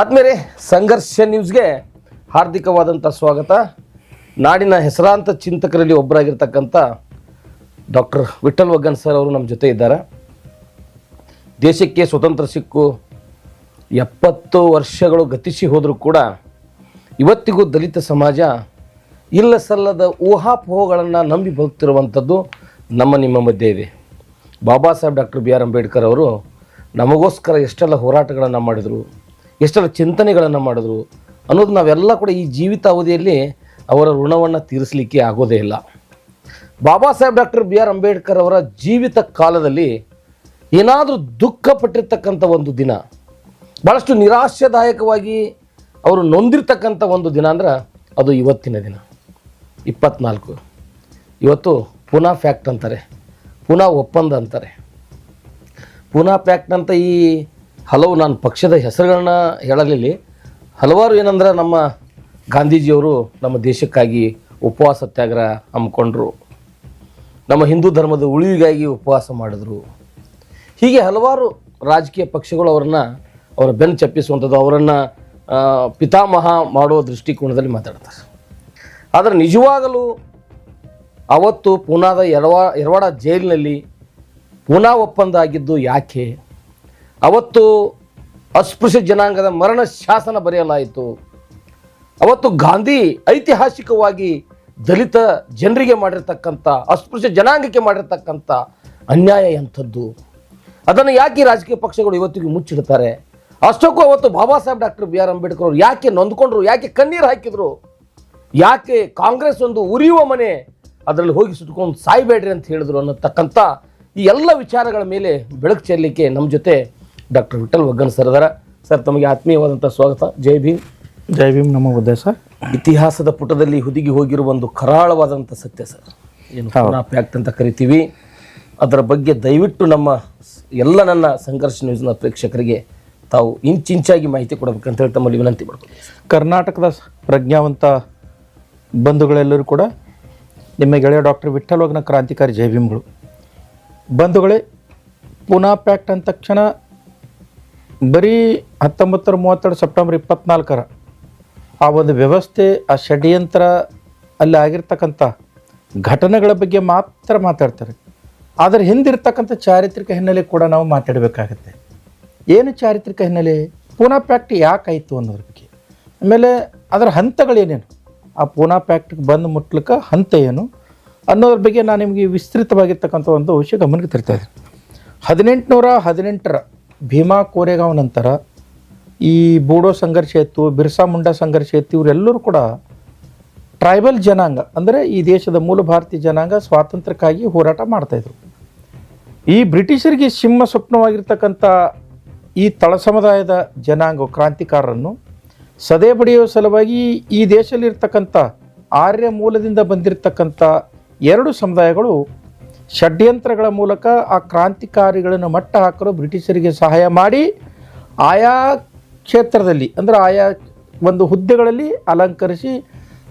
ಆದ್ಮೇಲೆ ಸಂಘರ್ಷ ನ್ಯೂಸ್ಗೆ ಹಾರ್ದಿಕವಾದಂಥ ಸ್ವಾಗತ. ನಾಡಿನ ಹೆಸರಾಂತ ಚಿಂತಕರಲ್ಲಿ ಒಬ್ಬರಾಗಿರ್ತಕ್ಕಂಥ ಡಾಕ್ಟರ್ ವಿಠಲ್ ವಗ್ಗನ್ ಸರ್ ಅವರು ನಮ್ಮ ಜೊತೆ ಇದ್ದಾರೆ. ದೇಶಕ್ಕೆ ಸ್ವತಂತ್ರ ಸಿಕ್ಕು ಎಪ್ಪತ್ತು ವರ್ಷಗಳು ಗತಿಸಿ ಹೋದರೂ ಕೂಡ ಇವತ್ತಿಗೂ ದಲಿತ ಸಮಾಜ ಇಲ್ಲ ಸಲ್ಲದ ಊಹಾಪೋಹಗಳನ್ನು ನಂಬಿ ಬರುತ್ತಿರುವಂಥದ್ದು ನಮ್ಮ ನಿಮ್ಮ ಮಧ್ಯೆ ಇದೆ. Baba Saheb doctor B R Ambedkar ಅವರು ನಮಗೋಸ್ಕರ ಎಷ್ಟೆಲ್ಲ ಹೋರಾಟಗಳನ್ನು ಮಾಡಿದರು ಎಷ್ಟೆಲ್ಲ ಚಿಂತನೆಗಳನ್ನು ಮಾಡಿದ್ರು ಅನ್ನೋದು ನಾವೆಲ್ಲ ಕೂಡ ಈ ಜೀವಿತಾವಧಿಯಲ್ಲಿ ಅವರ ಋಣವನ್ನು ತೀರಿಸಲಿಕ್ಕೆ ಆಗೋದೇ ಇಲ್ಲ. Baba Saheb doctor B R Ambedkar ಅವರ ಜೀವಿತ ಕಾಲದಲ್ಲಿ ಏನಾದರೂ ದುಃಖ ಪಟ್ಟಿರ್ತಕ್ಕಂಥ ಒಂದು ದಿನ ಭಾಳಷ್ಟು ನಿರಾಶಾದಾಯಕವಾಗಿ ಅವರು ನೊಂದಿರ್ತಕ್ಕಂಥ ಒಂದು ದಿನ ಅಂದ್ರೆ ಅದು ಇವತ್ತಿನ ದಿನ, ಇಪ್ಪತ್ನಾಲ್ಕು. ಇವತ್ತು ಪುನಃ ಫ್ಯಾಕ್ಟ್ ಅಂತಾರೆ, ಪುನಃ ಒಪ್ಪಂದ ಅಂತಾರೆ. ಪುನಃ ಪ್ಯಾಕ್ಟ್ ಅಂತ ಈ ಹಲವು ನಾನು ಪಕ್ಷದ ಹೆಸರುಗಳನ್ನ ಹೇಳಲಿಲ್ಲ. ಹಲವಾರು ಏನಂದ್ರೆ ನಮ್ಮ ಗಾಂಧೀಜಿಯವರು ನಮ್ಮ ದೇಶಕ್ಕಾಗಿ ಉಪವಾಸ ಸತ್ಯಾಗ್ರಹ ಹಮ್ಮಿಕೊಂಡ್ರು. ನಮ್ಮ ಹಿಂದೂ ಧರ್ಮದ ಉಳಿವಿಗಾಗಿ ಉಪವಾಸ ಮಾಡಿದ್ರು. ಹೀಗೆ ಹಲವಾರು ರಾಜಕೀಯ ಪಕ್ಷಗಳು ಅವರನ್ನು, ಅವರ ಬೆನ್ನು ಚಪ್ಪಿಸುವಂಥದ್ದು ಅವರನ್ನು ಪಿತಾಮಹ ಮಾಡುವ ದೃಷ್ಟಿಕೋನದಲ್ಲಿ ಮಾತಾಡ್ತಾರೆ. ಆದರೆ ನಿಜವಾಗಲೂ ಅವತ್ತು ಪೂನಾದ ಎರವಾ ಎರವಾಡ ಜೈಲಿನಲ್ಲಿ ಪೂನಾ ಒಪ್ಪಂದ ಆಗಿದ್ದು ಯಾಕೆ? ಅವತ್ತು ಅಸ್ಪೃಶ್ಯ ಜನಾಂಗದ ಮರಣ ಶಾಸನ ಬರೆಯಲಾಯಿತು. ಅವತ್ತು ಗಾಂಧಿ ಐತಿಹಾಸಿಕವಾಗಿ ದಲಿತ ಜನರಿಗೆ ಮಾಡಿರ್ತಕ್ಕಂಥ, ಅಸ್ಪೃಶ್ಯ ಜನಾಂಗಕ್ಕೆ ಮಾಡಿರ್ತಕ್ಕಂಥ ಅನ್ಯಾಯ ಎಂಥದ್ದು. ಅದನ್ನು ಯಾಕೆ ರಾಜಕೀಯ ಪಕ್ಷಗಳು ಇವತ್ತಿಗೂ ಮುಚ್ಚಿಡ್ತಾರೆ? ಅಷ್ಟಕ್ಕೂ ಅವತ್ತು Baba Saheb doctor B R Ambedkar ಅವರು ಯಾಕೆ ನೊಂದ್ಕೊಂಡ್ರು, ಯಾಕೆ ಕಣ್ಣೀರು ಹಾಕಿದ್ರು? ಯಾಕೆ ಕಾಂಗ್ರೆಸ್ ಒಂದು ಉರಿಯುವ ಮನೆ ಅದರಲ್ಲಿ ಹೋಗಿ ಸುಟ್ಕೊಂಡು ಸಾಯ್ಬೇಡ್ರಿ ಅಂತ ಹೇಳಿದ್ರು ಅನ್ನತಕ್ಕಂಥ ಈ ಎಲ್ಲ ವಿಚಾರಗಳ ಮೇಲೆ ಬೆಳಕು ಚೆಲ್ಲಲಿಕ್ಕೆ ನಮ್ಮ ಜೊತೆ ಡಾಕ್ಟರ್ ವಿಠಲ್ ಒಗ್ಗನ್ ಸರ್ ಅದರ. ಸರ್ ತಮಗೆ ಆತ್ಮೀಯವಾದಂಥ ಸ್ವಾಗತ. ಜೈ ಭೀಮ್. ಜೈ ಭೀಮ್ ನಮ್ಮ ಉದ್ದೇಶ ಇತಿಹಾಸದ ಪುಟದಲ್ಲಿ ಹುದುಗಿ ಹೋಗಿರುವ ಒಂದು ಕರಾಳವಾದಂಥ ಸತ್ಯ ಸರ್. ಏನು ಪುನಃ ಪ್ಯಾಕ್ಟ್ ಅಂತ ಕರಿತೀವಿ. ಅದರ ಬಗ್ಗೆ ದಯವಿಟ್ಟು ನಮ್ಮ ಎಲ್ಲ ನನ್ನ ಸಂಘರ್ಷ ನ್ಯೂಸ್ನ ಪ್ರೇಕ್ಷಕರಿಗೆ ತಾವು ಇಂಚಿಂಚಾಗಿ ಮಾಹಿತಿ ಕೊಡಬೇಕಂತ ಹೇಳಿ ತಮ್ಮಲ್ಲಿ ವಿನಂತಿ ಮಾಡ್ತೀನಿ ಕರ್ನಾಟಕದ ಪ್ರಜ್ಞಾವಂತ ಬಂಧುಗಳೆಲ್ಲರೂ ಕೂಡ ನಿಮ್ಮ ಗೆಳೆಯ ಡಾಕ್ಟರ್ ವಿಠಲ್ ವಗ್ನ ಕ್ರಾಂತಿಕಾರಿ ಜೈ ಭೀಮ್ಗಳು. ಬಂಧುಗಳೇ ಪುನಾ ಪ್ಯಾಕ್ಟ್ ಅಂದ ತಕ್ಷಣ ಬರೀ ಹತ್ತೊಂಬತ್ತರ, ಮೂವತ್ತೆರಡು ಸೆಪ್ಟೆಂಬರ್ ಇಪ್ಪತ್ನಾಲ್ಕರ ಆ ಒಂದು ವ್ಯವಸ್ಥೆ, ಆ ಷಡ್ಯಂತ್ರ ಅಲ್ಲಿ ಆಗಿರ್ತಕ್ಕಂಥ ಘಟನೆಗಳ ಬಗ್ಗೆ ಮಾತ್ರ ಮಾತಾಡ್ತಾರೆ. ಅದರ ಹಿಂದಿರ್ತಕ್ಕಂಥ ಚಾರಿತ್ರಿಕ ಹಿನ್ನೆಲೆ ಕೂಡ ನಾವು ಮಾತಾಡಬೇಕಾಗತ್ತೆ. ಏನು ಚಾರಿತ್ರಿಕ ಹಿನ್ನೆಲೆ? ಪೂನಾ ಪ್ಯಾಕ್ಟ್ ಯಾಕಾಯಿತು ಅನ್ನೋದ್ರ ಬಗ್ಗೆ. ಆಮೇಲೆ ಅದರ ಹಂತಗಳೇನೇನು? ಆ ಪೂನಾ ಪ್ಯಾಕ್ಟ್ಗೆ ಬಂದು ಮುಟ್ಲಿಕ್ಕೆ ಹಂತ ಏನು? ಅನ್ನೋದ್ರ ಬಗ್ಗೆ ನಾನು ನಿಮಗೆ ವಿಸ್ತೃತವಾಗಿರ್ತಕ್ಕಂಥ ಒಂದು ವಿಷಯ ಗಮನಕ್ಕೆ ತರ್ತಾ ಇದ್ದೀನಿ. ಹದಿನೆಂಟುನೂರ ಹದಿನೆಂಟರ ಭೀಮಾ ಕೋರೆಗಾಂವ್ ನಂತರ ಈ ಬೂಡೋ ಸಂಘರ್ಷ ಇತ್ತು ಬಿರ್ಸಾ ಮುಂಡಾ ಸಂಘರ್ಷ ಇತ್ತು ಇವರೆಲ್ಲರೂ ಕೂಡ ಟ್ರೈಬಲ್ ಜನಾಂಗ, ಅಂದರೆ ಈ ದೇಶದ ಮೂಲ ಭಾರತೀಯ ಜನಾಂಗ ಸ್ವಾತಂತ್ರ್ಯಕ್ಕಾಗಿ ಹೋರಾಟ ಮಾಡ್ತಾಯಿದ್ರು ಈ ಬ್ರಿಟಿಷರಿಗೆ ಸಿಂಹ ಸ್ವಪ್ನವಾಗಿರ್ತಕ್ಕಂಥ ಈ ತಳ ಸಮುದಾಯದ ಜನಾಂಗ, ಕ್ರಾಂತಿಕಾರರನ್ನು ಸದೆ ಬಡಿಯುವ ಸಲುವಾಗಿ ಈ ದೇಶದಲ್ಲಿರ್ತಕ್ಕಂಥ ಆರ್ಯ ಮೂಲದಿಂದ ಬಂದಿರತಕ್ಕಂಥ ಎರಡು ಸಮುದಾಯಗಳು ಷಡ್ಯಂತ್ರಗಳ ಮೂಲಕ ಆ ಕ್ರಾಂತಿಕಾರಿಗಳನ್ನು ಮಟ್ಟ ಹಾಕಲು ಬ್ರಿಟಿಷರಿಗೆ ಸಹಾಯ ಮಾಡಿ ಆಯಾ ಕ್ಷೇತ್ರದಲ್ಲಿ, ಅಂದರೆ ಆಯಾ ಒಂದು ಹುದ್ದೆಗಳಲ್ಲಿ ಅಲಂಕರಿಸಿ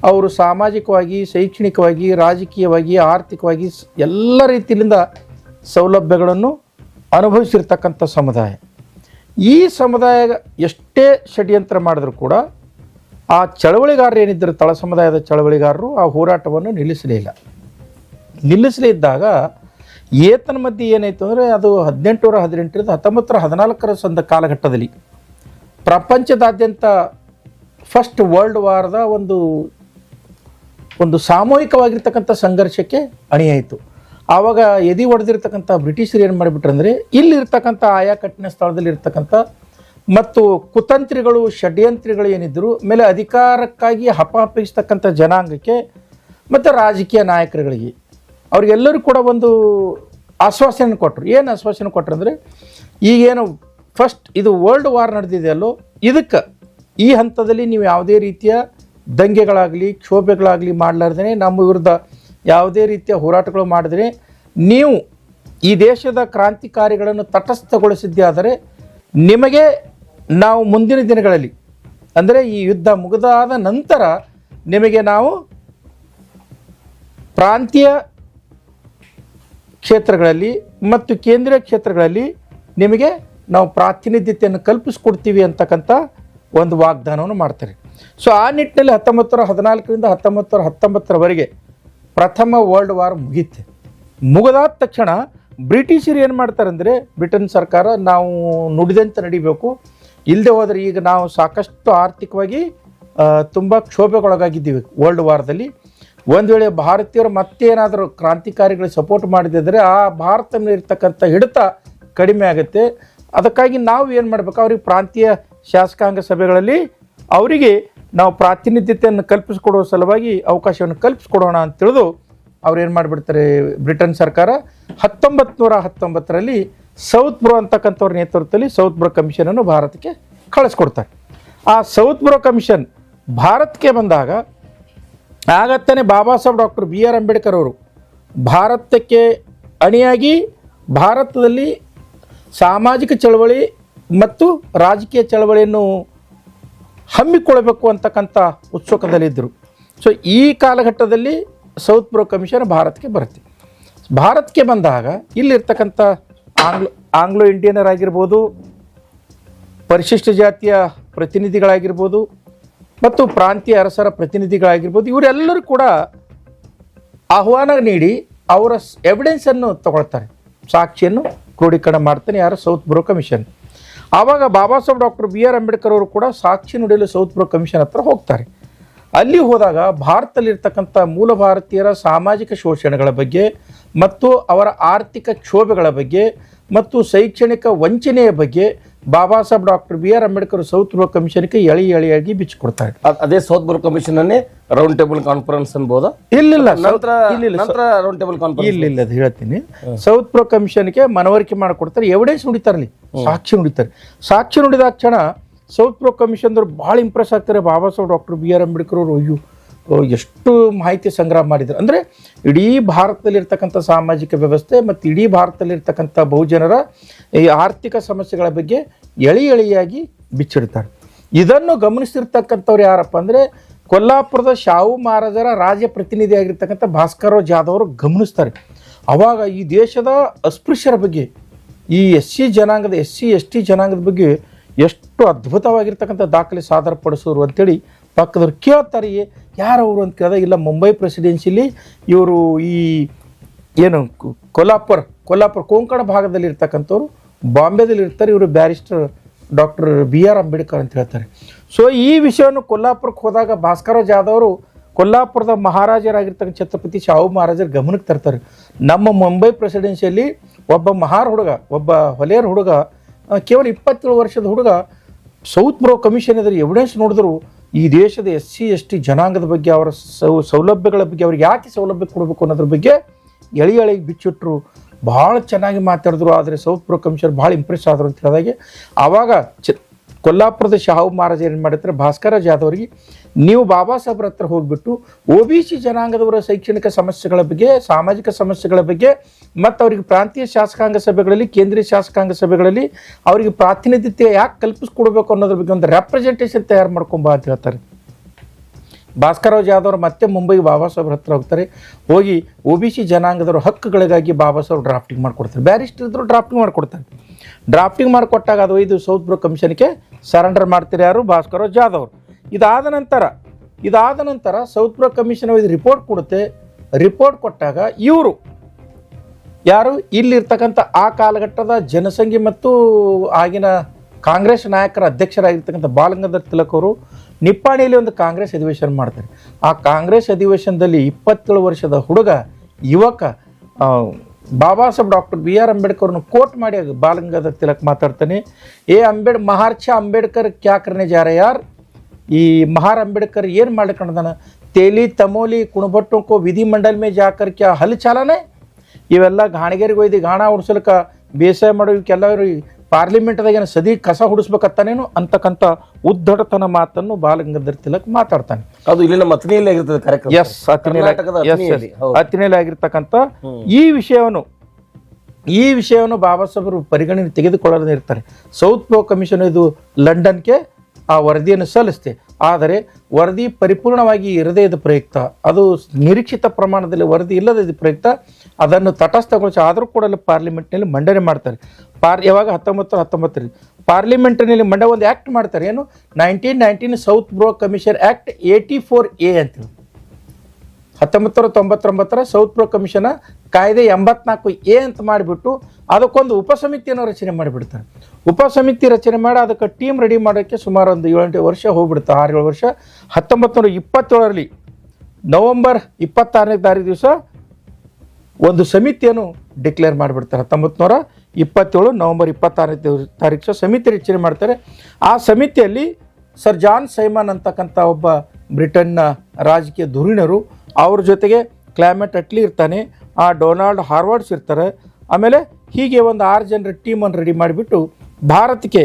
ಅವರು ಸಾಮಾಜಿಕವಾಗಿ, ಶೈಕ್ಷಣಿಕವಾಗಿ, ರಾಜಕೀಯವಾಗಿ, ಆರ್ಥಿಕವಾಗಿ ಎಲ್ಲ ರೀತಿಯಿಂದ ಸೌಲಭ್ಯಗಳನ್ನು ಅನುಭವಿಸಿರ್ತಕ್ಕಂಥ ಸಮುದಾಯ. ಈ ಸಮುದಾಯ ಎಷ್ಟೇ ಷಡ್ಯಂತ್ರ ಮಾಡಿದ್ರು ಕೂಡ ಆ ಚಳವಳಿಗಾರರು ಏನಿದ್ದರು, ತಳ ಸಮುದಾಯದ ಚಳವಳಿಗಾರರು ಆ ಹೋರಾಟವನ್ನು ನಿಲ್ಲಿಸಲಿಲ್ಲ ನಿಲ್ಲಿಸದೇ ಇದ್ದಾಗ ಏತನ ಮಧ್ಯೆ ಏನಾಯಿತು ಅಂದರೆ ಅದು ಹದಿನೆಂಟುನೂರ ಹದಿನೆಂಟರಿಂದ ಹತ್ತೊಂಬತ್ತರ ಹದಿನಾಲ್ಕರ ಸಂದ ಕಾಲಘಟ್ಟದಲ್ಲಿ ಪ್ರಪಂಚದಾದ್ಯಂತ ಫಸ್ಟ್ ವರ್ಲ್ಡ್ ವಾರ್ದ ಒಂದು ಒಂದು ಸಾಮೂಹಿಕವಾಗಿರ್ತಕ್ಕಂಥ ಸಂಘರ್ಷಕ್ಕೆ ಅಣಿಯಾಯಿತು. ಆವಾಗ ಎದಿ ಒಡೆದಿರ್ತಕ್ಕಂಥ ಬ್ರಿಟಿಷರು ಏನು ಮಾಡಿಬಿಟ್ರಂದರೆ ಇಲ್ಲಿರ್ತಕ್ಕಂಥ ಆಯಾ ಕಟ್ಟಿನ ಸ್ಥಳದಲ್ಲಿರ್ತಕ್ಕಂಥ ಮತ್ತು ಕುತಂತ್ರಿಗಳು, ಷಡ್ಯಂತ್ರಿಗಳು ಏನಿದ್ದರು ಮೇಲೆ ಅಧಿಕಾರಕ್ಕಾಗಿ ಹಪಾಪಿಸ್ತಕ್ಕಂಥ ಜನಾಂಗಕ್ಕೆ ಮತ್ತು ರಾಜಕೀಯ ನಾಯಕರುಗಳಿಗೆ ಅವ್ರಿಗೆಲ್ಲರೂ ಕೂಡ ಒಂದು ಆಶ್ವಾಸನೆ ಕೊಟ್ಟರು ಏನು ಆಶ್ವಾಸನೆ ಕೊಟ್ಟರು ಅಂದರೆ ಈಗೇನು ಫಸ್ಟ್ ಇದು ವರ್ಲ್ಡ್ ವಾರ್ ನಡೆದಿದೆಯಲ್ಲೋ ಇದಕ್ಕೆ ಈ ಹಂತದಲ್ಲಿ ನೀವು ಯಾವುದೇ ರೀತಿಯ ದಂಗೆಗಳಾಗಲಿ, ಕ್ಷೋಭೆಗಳಾಗಲಿ ಮಾಡಲಾರ್ದೇ ನಮ್ಮ ವಿರುದ್ಧ ಯಾವುದೇ ರೀತಿಯ ಹೋರಾಟಗಳು ಮಾಡಿದ್ರೆ, ನೀವು ಈ ದೇಶದ ಕ್ರಾಂತಿಕಾರಿಗಳನ್ನು ತಟಸ್ಥಗೊಳಿಸಿದ್ದೇ ಆದರೆ ನಿಮಗೆ ನಾವು ಮುಂದಿನ ದಿನಗಳಲ್ಲಿ, ಅಂದರೆ ಈ ಯುದ್ಧ ಮುಗಿದಾದ ನಂತರ, ನಿಮಗೆ ನಾವು ಪ್ರಾಂತೀಯ ಕ್ಷೇತ್ರಗಳಲ್ಲಿ ಮತ್ತು ಕೇಂದ್ರೀಯ ಕ್ಷೇತ್ರಗಳಲ್ಲಿ ನಿಮಗೆ ನಾವು ಪ್ರಾತಿನಿಧ್ಯತೆಯನ್ನು ಕಲ್ಪಿಸ್ಕೊಡ್ತೀವಿ ಅಂತಕ್ಕಂಥ ಒಂದು ವಾಗ್ದಾನವನ್ನು ಮಾಡ್ತಾರೆ. ಸೊ ಆ ನಿಟ್ಟಿನಲ್ಲಿ ಹತ್ತೊಂಬತ್ತು ನೂರ ಹದಿನಾಲ್ಕರಿಂದ ಹತ್ತೊಂಬತ್ತು ಹತ್ತೊಂಬತ್ತರವರೆಗೆ ಪ್ರಥಮ ವರ್ಲ್ಡ್ ವಾರ್ ಮುಗೀತೆ. ಮುಗಿದಾದ ತಕ್ಷಣ ಬ್ರಿಟಿಷರು ಏನು ಮಾಡ್ತಾರೆ ಅಂದರೆ, ಬ್ರಿಟನ್ ಸರ್ಕಾರ ನಾವು ನುಡಿದಂತೆ ನಡಿಬೇಕು. ಇಲ್ಲದೆ ಹೋದರೆ ಈಗ ನಾವು ಸಾಕಷ್ಟು ಆರ್ಥಿಕವಾಗಿ ತುಂಬ ಕ್ಷೋಭೆಗೊಳಗಾಗಿದ್ದೀವಿ ವರ್ಲ್ಡ್ ವಾರದಲ್ಲಿ ಒಂದು ವೇಳೆ ಭಾರತೀಯರು ಮತ್ತೇನಾದರೂ ಕ್ರಾಂತಿಕಾರಿಗಳಿಗೆ ಸಪೋರ್ಟ್ ಮಾಡಿದ್ರೆ ಆ ಭಾರತ ಇರ್ತಕ್ಕಂಥ ಹಿಡಿತ ಕಡಿಮೆ ಆಗುತ್ತೆ. ಅದಕ್ಕಾಗಿ ನಾವು ಏನು ಮಾಡಬೇಕು? ಅವ್ರಿಗೆ ಪ್ರಾಂತೀಯ ಶಾಸಕಾಂಗ ಸಭೆಗಳಲ್ಲಿ ಅವರಿಗೆ ನಾವು ಪ್ರಾತಿನಿಧ್ಯತೆಯನ್ನು ಕಲ್ಪಿಸಿಕೊಡುವ ಸಲುವಾಗಿ ಅವಕಾಶವನ್ನು ಕಲ್ಪಿಸ್ಕೊಡೋಣ ಅಂತ ತಿಳಿದು ಅವ್ರು ಏನು ಮಾಡಿಬಿಡ್ತಾರೆ? ಬ್ರಿಟನ್ ಸರ್ಕಾರ ಹತ್ತೊಂಬತ್ತು ನೂರ ಹತ್ತೊಂಬತ್ತರಲ್ಲಿ ಸೌತ್ ಬ್ರೋ ಅಂತಕ್ಕಂಥವ್ರ ನೇತೃತ್ವದಲ್ಲಿ ಸೌತ್ ಬ್ರೋ ಕಮಿಷನನ್ನು ಭಾರತಕ್ಕೆ ಕಳಿಸ್ಕೊಡ್ತಾರೆ. ಆ ಸೌತ್ ಬ್ರೋ ಕಮಿಷನ್ ಭಾರತಕ್ಕೆ ಬಂದಾಗ ಆಗತ್ತಾನೆ Baba Saheb doctor B R Ambedkar ಅವರು. ಭಾರತಕ್ಕೆ ಅಣಿಯಾಗಿ ಭಾರತದಲ್ಲಿ ಸಾಮಾಜಿಕ ಚಳವಳಿ ಮತ್ತು ರಾಜಕೀಯ ಚಳವಳಿಯನ್ನು ಹಮ್ಮಿಕೊಳ್ಬೇಕು ಅಂತಕ್ಕಂಥ ಉತ್ಸುಕದಲ್ಲಿದ್ದರು ಸೊ ಈ ಕಾಲಘಟ್ಟದಲ್ಲಿ ಸೌತ್ ಬ್ರೋ ಕಮಿಷನ್ ಭಾರತಕ್ಕೆ ಬರುತ್ತೆ. ಭಾರತಕ್ಕೆ ಬಂದಾಗ ಇಲ್ಲಿರ್ತಕ್ಕಂಥ ಆಂಗ್ಲೋ ಆಂಗ್ಲೋ, ಇಂಡಿಯನರಾಗಿರ್ಬೋದು, ಪರಿಶಿಷ್ಟ ಜಾತಿಯ ಪ್ರತಿನಿಧಿಗಳಾಗಿರ್ಬೋದು ಮತ್ತು ಪ್ರಾಂತೀಯ ಅರಸರ ಪ್ರತಿನಿಧಿಗಳಾಗಿರ್ಬೋದು, ಇವರೆಲ್ಲರೂ ಕೂಡ ಆಹ್ವಾನ ನೀಡಿ ಅವರ ಎವಿಡೆನ್ಸನ್ನು ತಗೊಳ್ತಾರೆ. ಸಾಕ್ಷಿಯನ್ನು ಕ್ರೋಢೀಕರಣ ಮಾಡ್ತಾನೆ ಯಾರು? ಸೌತ್ ಬ್ರೋ ಕಮಿಷನ್ ಆವಾಗ Baba Saheb doctor B R Ambedkar ಅವರು ಕೂಡ ಸಾಕ್ಷಿ ನುಡಿಯಲು ಸೌತ್ ಬ್ರೋ ಕಮಿಷನ್ ಹತ್ರ ಹೋಗ್ತಾರೆ. ಅಲ್ಲಿ ಹೋದಾಗ ಭಾರತದಲ್ಲಿರ್ತಕ್ಕಂಥ ಮೂಲ ಭಾರತೀಯರ ಸಾಮಾಜಿಕ ಶೋಷಣೆಗಳ ಬಗ್ಗೆ ಮತ್ತು ಅವರ ಆರ್ಥಿಕ ಕ್ಷೋಭೆಗಳ ಬಗ್ಗೆ ಮತ್ತು ಶೈಕ್ಷಣಿಕ ವಂಚನೆಯ ಬಗ್ಗೆ Baba Saheb doctor B R Ambedkar Southborough ಕಮಿಷನ್ಗೆ ಎಳಿ ಎಳೆಯಾಗಿ ಬಿಚ್ಚಿಕೊಡ್ತಾರೆ ಇದೆ ಅದೇ ಸೌತ್ ಬುರ್ ಕಮಿಷನ್ ಅನ್ನೇ ರೌಂಡ್ ಟೇಬಲ್ ಕಾನ್ಫರೆನ್ಸ್ ಅನ್ಬೋದ? ಇಲ್ಲ ರೌಂಡ್ ಟೇಬಲ್ ಕಾನ್ಫರೆನ್ಸ್. ಇಲ್ಲ ಇಲ್ಲ ಅದು ಹೇಳ್ತೀನಿ. ಸೌತ್ ಪ್ರೊ ಕಮಿಷನ್ಗೆ ಮನವರಿಕೆ ಮಾಡಿಕೊಡ್ತಾರೆ ಎವಿಡೆನ್ಸ್ ನುಡಿತಾರಲ್ಲಿ ಸಾಕ್ಷಿ ನುಡಿತಾರೆ. ಸಾಕ್ಷಿ ನುಡಿದ ಕ್ಷಣ ಸೌತ್ ಪ್ರೊ ಕಮಿಷನ್ದವ್ರು ಭಾಳ ಇಂಪ್ರೆಸ್ ಆಗ್ತಾರೆ Baba Saheb doctor B R Ambedkar ಅವರು ಅಯ್ಯೋ ಎಷ್ಟು ಮಾಹಿತಿ ಸಂಗ್ರಹ ಮಾಡಿದ್ರು. ಅಂದರೆ ಇಡೀ ಭಾರತದಲ್ಲಿರ್ತಕ್ಕಂಥ ಸಾಮಾಜಿಕ ವ್ಯವಸ್ಥೆ ಮತ್ತು ಇಡೀ ಭಾರತದಲ್ಲಿರ್ತಕ್ಕಂಥ ಬಹುಜನರ ಈ ಆರ್ಥಿಕ ಸಮಸ್ಯೆಗಳ ಬಗ್ಗೆ ಎಳಿ ಎಳಿಯಾಗಿ ಬಿಚ್ಚಿಡ್ತಾರೆ. ಇದನ್ನು ಗಮನಿಸಿರ್ತಕ್ಕಂಥವ್ರು ಯಾರಪ್ಪ ಅಂದರೆ ಕೊಲ್ಲಾಪುರದ ಶಾಹು ಮಹಾರಾಜರ ರಾಜ್ಯ ಪ್ರತಿನಿಧಿಯಾಗಿರ್ತಕ್ಕಂಥ ಭಾಸ್ಕರ ಜಾಧವ್ ಅವರು ಗಮನಿಸ್ತಾರೆ. ಅವಾಗ ಈ ದೇಶದ ಅಸ್ಪೃಶ್ಯರ ಬಗ್ಗೆ, ಈ ಎಸ್ ಸಿ ಜನಾಂಗದ, ಎಸ್ ಸಿ, ಎಸ್ ಟಿ ಜನಾಂಗದ ಬಗ್ಗೆ ಎಷ್ಟು ಅದ್ಭುತವಾಗಿರ್ತಕ್ಕಂಥ ದಾಖಲೆ ಸಾದರಪಡಿಸೋರು ಅಂತೇಳಿ ಪಕ್ಕದವ್ರು ಕೇಳ್ತಾರೆ ಯಾರು ಅವರು? ಅಂತ ಕೇಳಿದಾಗ, ಇಲ್ಲ, ಮುಂಬೈ ಪ್ರೆಸಿಡೆನ್ಸಿಲಿ ಇವರು ಈ, ಏನು ಕೊಲ್ಲಾಪುರ ಕೊಲ್ಲಾಪುರ ಕೊಂಕಣ ಭಾಗದಲ್ಲಿ ಇರ್ತಕ್ಕಂಥವ್ರು, ಬಾಂಬೆದಲ್ಲಿ ಇರ್ತಾರೆ, ಇವರು barrister doctor B R Ambedkar ಅಂತ ಹೇಳ್ತಾರೆ. ಸೊ ಈ ವಿಷಯವನ್ನು ಕೊಲ್ಲಾಪುರಕ್ಕೆ ಹೋದಾಗ ಭಾಸ್ಕರ ಜಾಧವ್ ಅವರು ಕೊಲ್ಲಾಪುರದ ಮಹಾರಾಜರಾಗಿರ್ತಕ್ಕಂಥ ಛತ್ರಪತಿ ಶಾಹು ಮಹಾರಾಜರ ಗಮನಕ್ಕೆ ತರ್ತಾರೆ. ನಮ್ಮ ಮುಂಬೈ ಪ್ರೆಸಿಡೆನ್ಸಿಯಲ್ಲಿ ಒಬ್ಬ ಮಹಾರ್ ಹುಡುಗ, ಒಬ್ಬ ಹೊಲೆಯರ್ ಹುಡುಗ ಕೇವಲ ಇಪ್ಪತ್ತೇಳು ವರ್ಷದ ಹುಡುಗ ಸೌತ್ ಬ್ರೋ ಕಮಿಷನ್ ಎದುರು ಎವಿಡೆನ್ಸ್ ನೋಡಿದ್ರು ಈ ದೇಶದ ಎಸ್ ಸಿ ಎಸ್ ಟಿ ಜನಾಂಗದ ಬಗ್ಗೆ ಅವರ ಸೌ, ಸೌಲಭ್ಯಗಳ ಬಗ್ಗೆ ಅವ್ರಿಗೆ ಯಾಕೆ ಸೌಲಭ್ಯ ಕೊಡಬೇಕು ಅನ್ನೋದ್ರ ಬಗ್ಗೆ ಎಳಿ ಎಳೆಗೆ ಬಿಚ್ಚಿಟ್ರು. ಭಾಳ ಚೆನ್ನಾಗಿ ಮಾತಾಡಿದ್ರು, ಆದರೆ ಸೌತ್ ಬ್ರೋ ಕಮಿಷನ್ ಭಾಳ ಇಂಪ್ರೆಸ್ ಆದರು ಅಂತ ಹೇಳಿದಾಗೆ ಆವಾಗ ಚ, ಕೊಲ್ಲಾಪುರದ ಶಾಹು ಮಹಾರಾಜ ಏನು ಮಾಡಿದ್ರೆ, ಭಾಸ್ಕರ ಜಾಧವ್ರಿಗೆ ನೀವು ಬಾಬಾ ಸಾಹೇಬ್ರ ಹತ್ರ ಹೋಗಿಬಿಟ್ಟು ಒ ಬಿ ಸಿ ಜನಾಂಗದವರ ಶೈಕ್ಷಣಿಕ ಸಮಸ್ಯೆಗಳ ಬಗ್ಗೆ, ಸಾಮಾಜಿಕ ಸಮಸ್ಯೆಗಳ ಬಗ್ಗೆ ಮತ್ತು ಅವರಿಗೆ ಪ್ರಾಂತೀಯ ಶಾಸಕಾಂಗ ಸಭೆಗಳಲ್ಲಿ, ಕೇಂದ್ರೀಯ ಶಾಸಕಾಂಗ ಸಭೆಗಳಲ್ಲಿ ಅವರಿಗೆ ಪ್ರಾತಿನಿಧ್ಯತೆ ಯಾಕೆ ಕಲ್ಪಿಸ್ಕೊಡ್ಬೇಕು ಅನ್ನೋದ್ರ ಬಗ್ಗೆ ಒಂದು ರೆಪ್ರೆಸೆಂಟೇಷನ್ ತಯಾರು ಮಾಡ್ಕೊಂಬ ಅಂತ ಹೇಳ್ತಾರೆ. ಭಾಸ್ಕರರಾವ್ ಜಾಧವ್ ಮತ್ತೆ ಮುಂಬೈಗೆ ಬಾಬಾ ಸಾಹೇಬ್ರ ಹತ್ರ ಹೋಗ್ತಾರೆ. ಹೋಗಿ ಒ ಬಿ ಸಿ ಜನಾಂಗದವ್ರ ಹಕ್ಕುಗಳಿಗಾಗಿ ಬಾಬಾ ಸಾಹೇಬ್ರು ಡ್ರಾಫ್ಟಿಂಗ್ ಮಾಡಿಕೊಡ್ತಾರೆ. ಬ್ಯಾರಿಸ್ಟರ್ ಇದ್ದರು ಡ್ರಾಫ್ಟಿಂಗ್ ಮಾಡಿಕೊಡ್ತಾರೆ. ಡ್ರಾಫ್ಟಿಂಗ್ ಮಾಡಿಕೊಟ್ಟಾಗ ಅದು ಇದು ಸೌತ್ ಬ್ರೋ ಕಮಿಷನ್ಗೆ ಸರೆಂಡರ್ ಮಾಡ್ತಾರೆ ಯಾರು? ಭಾಸ್ಕರರಾವ್ ಜಾಧವ್ರು ಅವರು. ಇದಾದ ನಂತರ ಇದಾದ ನಂತರ ಸೌತ್ ಬ್ರೋ ಕಮಿಷನ್ ಇದು ರಿಪೋರ್ಟ್ ಕೊಡುತ್ತೆ. ರಿಪೋರ್ಟ್ ಕೊಟ್ಟಾಗ ಇವರು ಯಾರು? ಇಲ್ಲಿರ್ತಕ್ಕಂಥ ಆ ಕಾಲಘಟ್ಟದ ಜನಸಂಖ್ಯೆ ಮತ್ತು ಆಗಿನ ಕಾಂಗ್ರೆಸ್ ನಾಯಕರ ಅಧ್ಯಕ್ಷರಾಗಿರ್ತಕ್ಕಂಥ ಬಾಲಗಂಗಾಧರ್ ತಿಲಕ್ ಅವರು ನಿಪ್ಪಾಣಿಯಲ್ಲಿ ಒಂದು ಕಾಂಗ್ರೆಸ್ ಅಧಿವೇಶನ ಮಾಡ್ತಾರೆ. ಆ ಕಾಂಗ್ರೆಸ್ ಅಧಿವೇಶನದಲ್ಲಿ ಇಪ್ಪತ್ತೇಳು ವರ್ಷದ ಹುಡುಗ, ಯುವಕ Baba Saheb doctor B R ಅಂಬೇಡ್ಕರ್ನ quote ಮಾಡಿ ಬಾಲಗಂಗಾಧರ್ ತಿಲಕ್ ಮಾತಾಡ್ತಾನೆ. ಏ ಅಂಬೇಡ್, ಮಹಾರ್ಷ ಅಂಬೇಡ್ಕರ್ ಕ್ಯಾಕರ್ನೆ ಜಾರ ಯಾರ್? ಈ ಮಹಾರ್ ಅಂಬೇಡ್ಕರ್ ಏನು ಮಾಡ್ಕೊಂಡದಾನ ತೇಲಿ, ತಮೋಲಿ ಕುಣಭಟ್ಟು ಕೋ ವಿಧಿ ಮಂಡಲ್ ಮೇ ಜಾಕರ್ ಕ್ಯಾ ಹಲ್ ಚಾಲನೆ ಇವೆಲ್ಲ ಘಾಣಿಗೆರಿಗೆ ಒಯ್ದು ಗಾಣ ಹುಡ್ಸಲಿಕ್ಕ ಬೇಸಾಯ ಮಾಡೋಕ್ಕೆಲ್ಲ ಪಾರ್ಲಿಮೆಂಟ್ದಾಗ ಏನು ಸದಿ ಕಸ ಹುಡಿಸ್ಬೇಕತ್ತಾನೇನು ಅಂತಕ್ಕಂಥ ಉದ್ದಟತನ ಮಾತನ್ನು ಬಾಲಗಂಗಾಧರ್ ತಿಲಕ್ ಮಾತಾಡ್ತಾನೆ. ಅದು ಇಲ್ಲಿನ ಮತನಿಯಲ್ಲಿ ಆಗಿರ್ತದೆ ಕಾರ್ಯಕ್ರಮ. ಎಸ್. ಅತ್ತಿನಲ್ಲಿ ಆಗಿರ್ತಕ್ಕಂಥ ಈ ವಿಷಯವನ್ನು ಈ ವಿಷಯವನ್ನು ಬಾಬಾ ಸಾಹೇಬರು ಪರಿಗಣನೆ ತೆಗೆದುಕೊಳ್ಳದೇ ಇರ್ತಾರೆ. ಸೌತ್ ಪೋ ಕಮಿಷನ್ ಇದು ಲಂಡನ್ಗೆ ಆ ವರದಿಯನ್ನು ಸಲ್ಲಿಸ್ತೆ. ಆದರೆ ವರದಿ ಪರಿಪೂರ್ಣವಾಗಿ ಇರದೇ ಇದ್ದ ಪ್ರಯುಕ್ತ, ಅದು ನಿರೀಕ್ಷಿತ ಪ್ರಮಾಣದಲ್ಲಿ ವರದಿ ಇಲ್ಲದ ಇದ್ದ ಪ್ರಯುಕ್ತ, ಅದನ್ನು ತಟಸ್ಥಗೊಳಿಸಿ ಆದರೂ ಕೂಡ ಅಲ್ಲಿ ಪಾರ್ಲಿಮೆಂಟ್ನಲ್ಲಿ ಮಂಡನೆ ಮಾಡ್ತಾರೆ. ಪಾರ್, ಯಾವಾಗ ಹತ್ತೊಂಬತ್ತು, ಹತ್ತೊಂಬತ್ತರಲ್ಲಿ ಪಾರ್ಲಿಮೆಂಟ್ನಲ್ಲಿ ಮಂಡ ಒಂದು ಆ್ಯಕ್ಟ್ ಮಾಡ್ತಾರೆ. ಏನು? Nineteen nineteen Southborough commission act eighty four A ಅಂತೇಳಿ ಹತ್ತೊಂಬತ್ತು ನೂರ ತೊಂಬತ್ತೊಂಬತ್ತರ ಸೌತ್ ಪ್ರೋ ಕಮಿಷನ ಕಾಯ್ದೆ ಎಂಬತ್ನಾಲ್ಕು ಎ ಅಂತ ಮಾಡಿಬಿಟ್ಟು ಅದಕ್ಕೊಂದು ಉಪಸಮಿತಿಯನ್ನು ರಚನೆ ಮಾಡಿಬಿಡ್ತಾರೆ. ಉಪಸಮಿತಿ ರಚನೆ ಮಾಡಿ ಅದಕ್ಕೆ ಟೀಮ್ ರೆಡಿ ಮಾಡೋಕ್ಕೆ ಸುಮಾರು ಒಂದು ಏಳೆಂಟು ವರ್ಷ ಹೋಗ್ಬಿಡುತ್ತೆ. ಆರು ಏಳು ವರ್ಷ. ಹತ್ತೊಂಬತ್ತು ನೂರ ಇಪ್ಪತ್ತೇಳರಲ್ಲಿ ನವಂಬರ್ ಇಪ್ಪತ್ತಾರನೇ ತಾರೀಕು ದಿವಸ ಒಂದು ಸಮಿತಿಯನ್ನು ಡಿಕ್ಲೇರ್ ಮಾಡಿಬಿಡ್ತಾರೆ. ಹತ್ತೊಂಬತ್ತು ನೂರ ಇಪ್ಪತ್ತೇಳು ನವಂಬರ್ ಇಪ್ಪತ್ತಾರನೇ ತಾರೀಕು ಸಮಿತಿ ರಚನೆ ಮಾಡ್ತಾರೆ. ಆ ಸಮಿತಿಯಲ್ಲಿ ಸರ್ ಜಾನ್ ಸೈಮನ್ ಅಂತಕ್ಕಂಥ ಒಬ್ಬ ಬ್ರಿಟನ್ನ ರಾಜಕೀಯ ಧುರೀಣರು ಅವ್ರ ಜೊತೆಗೆ ಕ್ಲೈಮೇಟ್ ಅಟ್ಲಿ ಇರ್ತಾನೆ ಆ ಡೊನಾಲ್ಡ್ ಹಾರ್ವರ್ಡ್ಸ್ ಇರ್ತಾರೆ. ಆಮೇಲೆ ಹೀಗೆ ಒಂದು ಆರು ಜನರ ಟೀಮನ್ನು ರೆಡಿ ಮಾಡಿಬಿಟ್ಟು ಭಾರತಕ್ಕೆ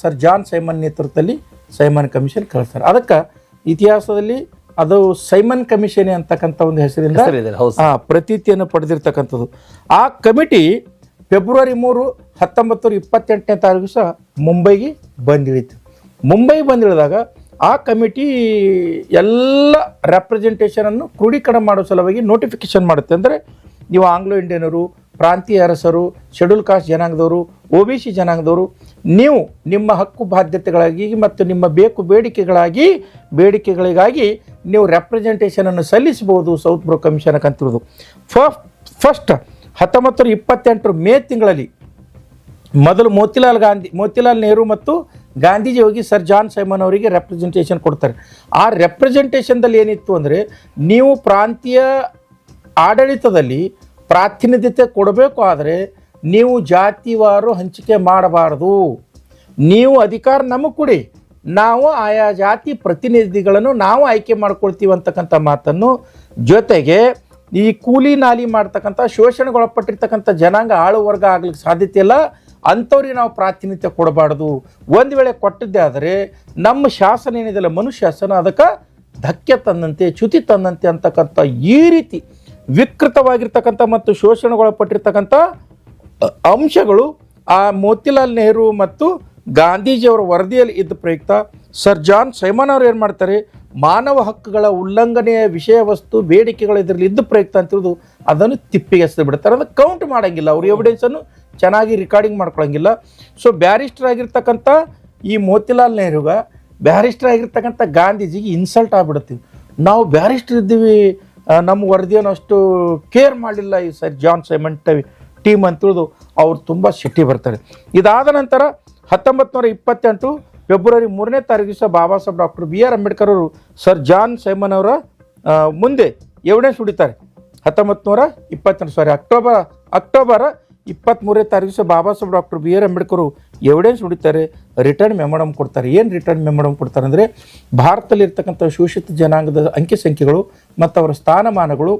ಸರ್ ಜಾನ್ ಸೈಮನ್ ನೇತೃತ್ವದಲ್ಲಿ ಸೈಮನ್ ಕಮಿಷನ್ ಕಳಿಸ್ತಾರೆ. ಅದಕ್ಕೆ ಇತಿಹಾಸದಲ್ಲಿ ಅದು ಸೈಮನ್ ಕಮಿಷನ್ ಅಂತಕ್ಕಂಥ ಒಂದು ಹೆಸರಿಂದ ಪ್ರತೀತಿಯನ್ನು ಪಡೆದಿರ್ತಕ್ಕಂಥದ್ದು. ಆ ಕಮಿಟಿ ಫೆಬ್ರವರಿ ಮೂರು ಹತ್ತೊಂಬತ್ತು ನೂರ ಇಪ್ಪತ್ತೆಂಟನೇ ತಾರೀಕು ಸಹ ಮುಂಬೈಗೆ ಬಂದಿಳಿತು ಮುಂಬೈ ಬಂದಿಳಿದಾಗ ಆ ಕಮಿಟಿ ಎಲ್ಲ ರೆಪ್ರೆಸೆಂಟೇಷನನ್ನು ಕ್ರೋಢೀಕರಣ ಮಾಡೋ ಸಲುವಾಗಿ ನೋಟಿಫಿಕೇಶನ್ ಮಾಡುತ್ತೆ. ಅಂದರೆ ನೀವು ಆಂಗ್ಲೋ ಇಂಡಿಯನರು, ಪ್ರಾಂತೀಯ ಅರಸರು ಶೆಡ್ಯೂಲ್ ಕಾಸ್ಟ್ ಜನಾಂಗದವರು ಒ ಬಿ ಸಿ ಜನಾಂಗದವರು, ನೀವು ನಿಮ್ಮ ಹಕ್ಕು ಬಾಧ್ಯತೆಗಳಾಗಿ ಮತ್ತು ನಿಮ್ಮ ಬೇಕು ಬೇಡಿಕೆಗಳಾಗಿ, ಬೇಡಿಕೆಗಳಿಗಾಗಿ ನೀವು ರೆಪ್ರೆಸೆಂಟೇಷನನ್ನು ಸಲ್ಲಿಸಬಹುದು ಸೌತ್ ಬ್ರೋ ಕಮಿಷನ್ ಅಂತಿರೋದು ಫಸ್ಟ್ ಫಸ್ಟ್ ಹತ್ತೊಂಬತ್ತು ನೂರ ಇಪ್ಪತ್ತೆಂಟರ ಮೇ ತಿಂಗಳಲ್ಲಿ ಮೊದಲು ಮೋತಿಲಾಲ್ ಗಾಂಧಿ, ಮೋತಿಲಾಲ್ ನೆಹರು ಮತ್ತು ಗಾಂಧೀಜಿ ಹೋಗಿ ಸರ್ ಜಾನ್ ಸೈಮನ್ ಅವರಿಗೆ ರೆಪ್ರೆಸೆಂಟೇಷನ್ ಕೊಡ್ತಾರೆ. ಆ ರೆಪ್ರೆಸೆಂಟೇಷನ್ದಲ್ಲಿ ಏನಿತ್ತು ಅಂದರೆ, ನೀವು ಪ್ರಾಂತೀಯ ಆಡಳಿತದಲ್ಲಿ ಪ್ರಾತಿನಿಧ್ಯತೆ ಕೊಡಬೇಕು ಆದರೆ ನೀವು ಜಾತಿವಾರು ಹಂಚಿಕೆ ಮಾಡಬಾರ್ದು. ನೀವು ಅಧಿಕಾರ ನಮಗೆ ಕೊಡಿ. ನಾವು ಆಯಾ ಜಾತಿ ಪ್ರತಿನಿಧಿಗಳನ್ನು ನಾವು ಆಯ್ಕೆ ಮಾಡ್ಕೊಳ್ತೀವಿ ಅಂತಕ್ಕಂಥ ಮಾತನ್ನು ಜೊತೆಗೆ ಈ ಕೂಲಿ ನಾಲಿ ಮಾಡ್ತಕ್ಕಂಥ, ಶೋಷಣೆಗೊಳಪಟ್ಟಿರ್ತಕ್ಕಂಥ ಜನಾಂಗ ಆಳು ವರ್ಗ ಆಗ್ಲಿಕ್ಕೆ ಸಾಧ್ಯತೆ ಇಲ್ಲ. ಅಂಥವ್ರಿಗೆ ನಾವು ಪ್ರಾತಿನಿಧ್ಯ ಕೊಡಬಾರ್ದು. ಒಂದು ವೇಳೆ ಕೊಟ್ಟಿದ್ದೆ ಆದರೆ ನಮ್ಮ ಶಾಸನ ಏನಿದೆಯಲ್ಲ ಮನುಶಾಸನ ಅದಕ್ಕೆ ಧಕ್ಕೆ ತಂದಂತೆ, ಚ್ಯುತಿ ತಂದಂತೆ ಅಂತಕ್ಕಂಥ ಈ ರೀತಿ ವಿಕೃತವಾಗಿರ್ತಕ್ಕಂಥ ಮತ್ತು ಶೋಷಣೆಗೊಳಪಟ್ಟಿರ್ತಕ್ಕಂಥ ಅಂಶಗಳು ಆ ಮೋತಿಲಾಲ್ ನೆಹರು ಮತ್ತು ಗಾಂಧೀಜಿಯವರ ವರದಿಯಲ್ಲಿ ಇದ್ದ ಪ್ರಯುಕ್ತ. ಸರ್ ಜಾನ್ ಸೈಮನ್ ಅವರು ಏನು ಮಾಡ್ತಾರೆ? ಮಾನವ ಹಕ್ಕುಗಳ ಉಲ್ಲಂಘನೆಯ ವಿಷಯ ವಸ್ತು ಬೇಡಿಕೆಗಳು ಇದರಲ್ಲಿ ಇದ್ದ ಪ್ರಯುಕ್ತ ಅಂತಿರೋದು ಅದನ್ನು ತಿಪ್ಪಿಗೆ ಎಸೆದು ಬಿಡ್ತಾರೆ. ಅದನ್ನು ಕೌಂಟ್ ಮಾಡೋಂಗಿಲ್ಲ. ಅವರು ಎವಿಡೆನ್ಸನ್ನು ಚೆನ್ನಾಗಿ ರೆಕಾರ್ಡಿಂಗ್ ಮಾಡ್ಕೊಳ್ಳೋಂಗಿಲ್ಲ ಸೊ ಬ್ಯಾರಿಸ್ಟರ್ ಆಗಿರ್ತಕ್ಕಂಥ ಈ ಮೋತಿಲಾಲ್ ನೆಹರುಗ ಬ್ಯಾರಿಸ್ಟರ್ ಆಗಿರ್ತಕ್ಕಂಥ ಗಾಂಧೀಜಿಗೆ ಇನ್ಸಲ್ಟ್ ಆಗ್ಬಿಡ್ತೀವಿ ನಾವು ಬ್ಯಾರಿಸ್ಟರ್ ಇದ್ದೀವಿ ನಮ್ಮ ವರದಿಯನ್ನು ಅಷ್ಟು ಕೇರ್ ಮಾಡಲಿಲ್ಲ ಈ ಸರ್ ಜಾನ್ ಸೈಮನ್ ಟೀಮ್ ಅಂತೇಳಿದು ಅವ್ರು ತುಂಬ ಸಿಟ್ಟಿ ಬರ್ತಾರೆ. ಇದಾದ ನಂತರ ಹತ್ತೊಂಬತ್ತು ನೂರ ಇಪ್ಪತ್ತೆಂಟು ಫೆಬ್ರವರಿ ಮೂರನೇ ತಾರೀಕು ದಿವಸ Baba Saheb doctor B R Ambedkar ಅವರು ಸರ್ ಜಾನ್ ಸೈಮನ್ ಅವರ ಮುಂದೆ ಎವಿಡೆನ್ಸ್ ಹುಡಿತಾರೆ? ಹತ್ತೊಂಬತ್ತು ನೂರ ಇಪ್ಪತ್ತೆಂಟು ಸಾರಿ ಅಕ್ಟೋಬರ್ ಅಕ್ಟೋಬರ್ ಇಪ್ಪತ್ತ್ಮೂರನೇ ತಾರೀಕು Baba Saheb doctor B R Ambedkar evidence ಹುಡಿತಾರೆ return memorandum ಕೊಡ್ತಾರೆ. ಏನು ರಿಟರ್ನ್ ಮೆಮೊಡಮ್ ಕೊಡ್ತಾರೆ ಅಂದರೆ ಭಾರತದಲ್ಲಿರ್ತಕ್ಕಂಥ ಶೋಷಿತ ಜನಾಂಗದ ಅಂಕಿ ಸಂಖ್ಯೆಗಳು ಮತ್ತು ಅವರ ಸ್ಥಾನಮಾನಗಳು